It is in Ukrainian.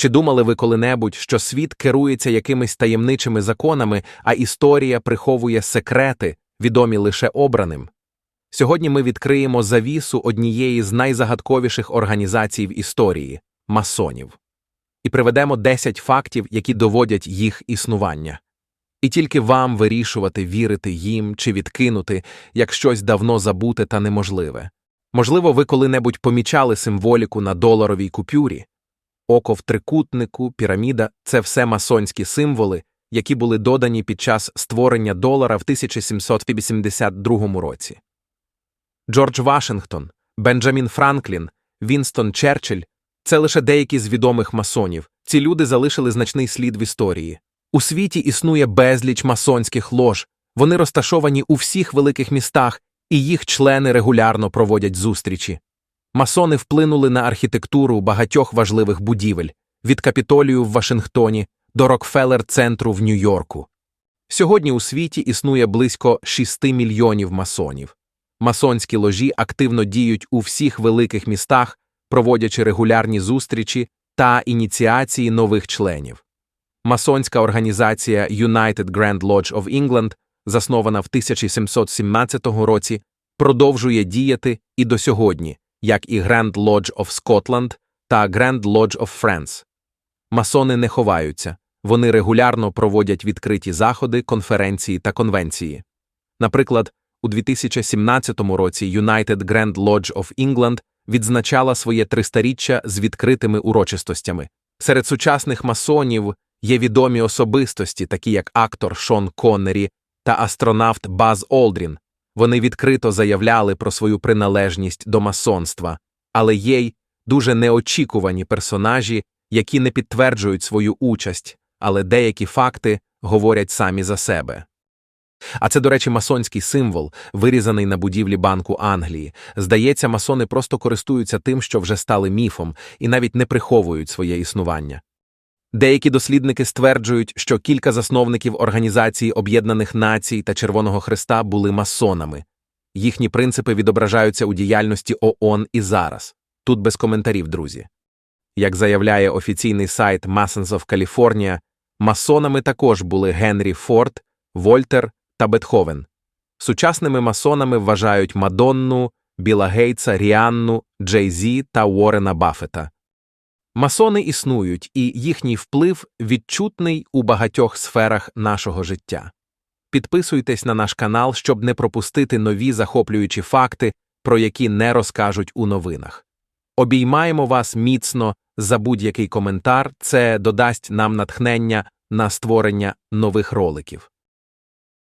Чи думали ви коли-небудь, що світ керується якимись таємничими законами, а історія приховує секрети, відомі лише обраним? Сьогодні ми відкриємо завісу однієї з найзагадковіших організацій в історії масонів, і приведемо 10 фактів, які доводять їх існування. І тільки вам вирішувати, вірити їм чи відкинути, як щось давно забуте та неможливе. Можливо, ви коли-небудь помічали символіку на доларовій купюрі. Око в трикутнику, піраміда це все масонські символи, які були додані під час створення долара в 1782 році. Джордж Вашингтон, Бенджамін Франклін, Вінстон Черчилль це лише деякі з відомих масонів. Ці люди залишили значний слід в історії. У світі існує безліч масонських лож, вони розташовані у всіх великих містах, і їх члени регулярно проводять зустрічі. Масони вплинули на архітектуру багатьох важливих будівель від Капітолію в Вашингтоні до Рокфеллер-центру в Нью-Йорку. Сьогодні у світі існує близько 6 мільйонів масонів. Масонські ложі активно діють у всіх великих містах, проводячи регулярні зустрічі та ініціації нових членів. Масонська організація United Grand Lodge of England, заснована в 1717 році, продовжує діяти і до сьогодні, як і Grand Lodge of Scotland та Grand Lodge of France. Масони не ховаються, вони регулярно проводять відкриті заходи, конференції та конвенції. Наприклад, у 2017 році United Grand Lodge of England відзначала своє тристаріччя з відкритими урочистостями. Серед сучасних масонів є відомі особистості, такі як актор Шон Коннері та астронавт Баз Олдрін. Вони відкрито заявляли про свою приналежність до масонства, але є й дуже неочікувані персонажі, які не підтверджують свою участь, але деякі факти говорять самі за себе. А це, до речі, масонський символ, вирізаний на будівлі Банку Англії. Здається, масони просто користуються тим, що вже стали міфом, і навіть не приховують своє існування. Деякі дослідники стверджують, що кілька засновників Організації Об'єднаних Націй та Червоного Христа були масонами. Їхні принципи відображаються у діяльності ООН і зараз. Тут без коментарів, друзі. Як заявляє офіційний сайт Masons of California, масонами також були Генрі Форд, Вольтер та Бетховен. Сучасними масонами вважають Мадонну, Біла Гейтса, Ріанну, Джей Зі та Уоррена Баффета. Масони існують, і їхній вплив відчутний у багатьох сферах нашого життя. Підписуйтесь на наш канал, щоб не пропустити нові захоплюючі факти, про які не розкажуть у новинах. Обіймаємо вас міцно за будь-який коментар, це додасть нам натхнення на створення нових роликів.